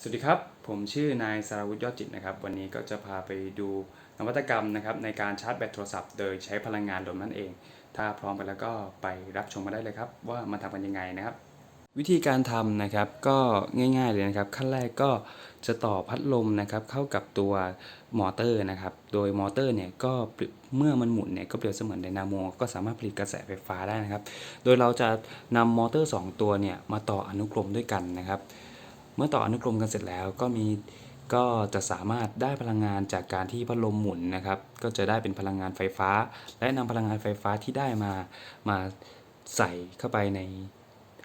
สวัสดีครับ ผมชื่อนายสารวุฒิยอดจิตนะครับ วันนี้ก็จะพาไปดูนวัตกรรมนะครับในการชาร์จแบตโทรศัพท์โดยใช้พลังงานลมนั่นเอง ถ้าพร้อมกันแล้วก็ไปรับชมมาได้เลยครับ ว่ามันทำกันยังไงนะครับ วิธีการทำนะครับก็ง่ายๆเลยนะครับ ขั้นแรกก็จะต่อพัดลมนะครับเข้ากับตัวมอเตอร์นะครับ โดยมอเตอร์เนี่ยก็เปรียบเมื่อมันหมุนเนี่ยก็เปรียบเสมือนไดนาโมก็สามารถผลิตกระแสไฟฟ้าได้นะครับ โดยเราจะนำมอเตอร์ 2 ตัวเนี่ยมาต่ออนุกรมด้วยกันนะครับ เมื่อต่ออนุกรมกันเสร็จแล้วก็มีก็จะสามารถได้พลังงานจากการที่พัดลมหมุนนะครับ ก็จะได้เป็นพลังงานไฟฟ้า และนำพลังงานไฟฟ้าที่ได้มามาใส่เข้าไปใน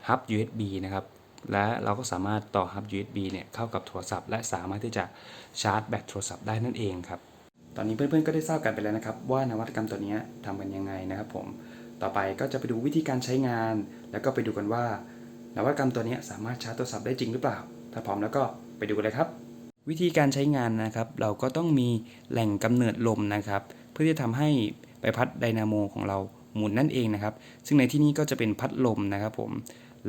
ฮับ USB นะครับและเราก็สามารถต่อฮับ USB เนี่ยเข้ากับโทรศัพท์ และสามารถที่จะชาร์จแบตโทรศัพท์ได้นั่นเองครับ ตอนนี้เพื่อนๆก็ได้ทราบกันไปแล้วนะครับ ว่านวัตกรรมตัวนี้ทำกันยังไงนะครับผม ต่อไปก็จะไปดูวิธีการใช้งาน แล้วก็ไปดูกันว่านวัตกรรมตัวนี้สามารถชาร์จโทรศัพท์ได้จริงหรือเปล่า ถ้าพร้อมแล้วก็ไปดูกันเลยครับ วิธีการใช้งานนะครับ เราก็ต้องมีแหล่งกำเนิดลมนะครับ เพื่อที่จะทำให้ใบพัดไดนาโมของเราหมุนนั่นเองนะครับ ซึ่งในที่นี้ก็จะเป็นพัดลมนะครับผม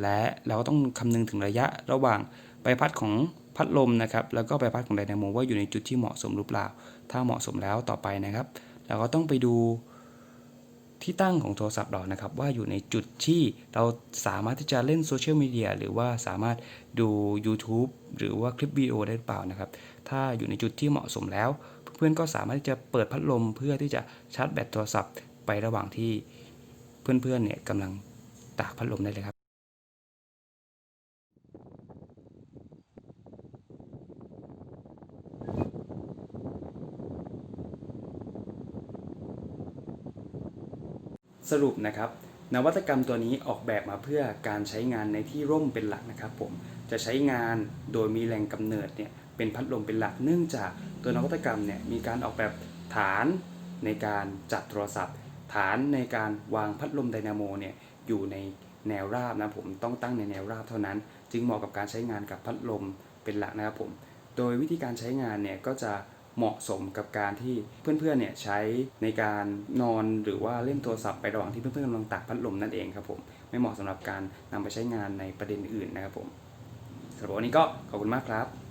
และเราก็ต้องคำนึงถึงระยะระหว่างใบพัดของพัดลมนะครับ แล้วก็ใบพัดของไดนาโมว่าอยู่ในจุดที่เหมาะสมหรือเปล่า ถ้าเหมาะสมแล้วต่อไปนะครับ เราก็ต้องไปดู ที่ตั้งของโทรศัพท์เรานะครับ ว่าอยู่ในจุดที่เราสามารถที่จะเล่นโซเชียลมีเดียหรือว่าสามารถดู YouTube หรือว่าคลิปวิดีโอได้หรือเปล่านะครับ ถ้าอยู่ในจุดที่เหมาะสมแล้ว เพื่อนก็สามารถที่จะเปิดพัดลมเพื่อที่จะชาร์จแบตโทรศัพท์ไประหว่างที่เพื่อนๆเนี่ยกำลังตากพัดลมได้เลยครับ สรุปนะครับ นวัตกรรมตัวนี้ออกแบบมาเพื่อการใช้งานในที่ร่มเป็นหลักนะครับผมจะใช้งานโดยมีแหล่งกำเนิดเนี่ยเป็นพัดลมเป็นหลักเนื่องจากตัวนวัตกรรมเนี่ยมีการออกแบบฐานในการจับโทรศัพท์ ฐานในการวางพัดลมไดนาโมเนี่ยอยู่ในแนวราบนะผมต้องตั้งในแนวราบเท่านั้น จึงเหมาะกับการใช้งานกับพัดลมเป็นหลักนะครับผม โดยวิธีการใช้งานเนี่ยก็จะ เหมาะสมกับการที่เพื่อนๆเนี่ยใช้ในการนอนหรือว่าเล่นโทรศัพท์ไประหว่างที่เพื่อนๆกำลังตากพัดลมนั่นเองครับผมไม่เหมาะสำหรับการนำไปใช้งานในประเด็นอื่นนะครับผมสำหรับวันนี้ก็ขอบคุณมากครับ